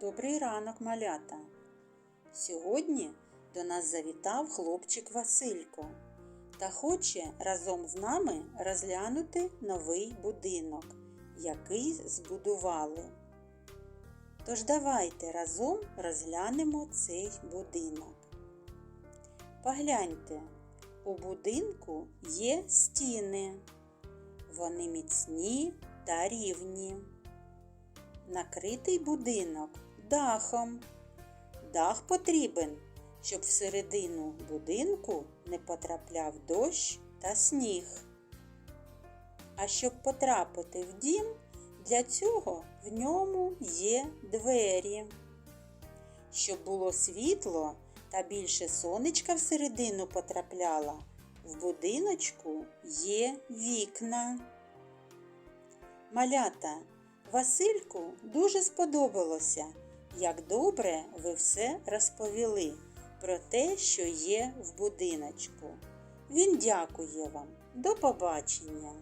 Добрий ранок, малята. Сьогодні до нас завітав хлопчик Василько та хоче разом з нами розглянути новий будинок, який збудували. Тож давайте разом розглянемо цей будинок. Погляньте, у будинку є стіни. Вони міцні та рівні. Накритий будинок дахом. Дах потрібен, щоб всередину будинку не потрапляв дощ та сніг. А щоб потрапити в дім, для цього в ньому є двері. Щоб було світло та більше сонечка всередину потрапляло, в будиночку є вікна. Малята, Васильку дуже сподобалося, як добре ви все розповіли про те, що є в будиночку. Він дякує вам. До побачення!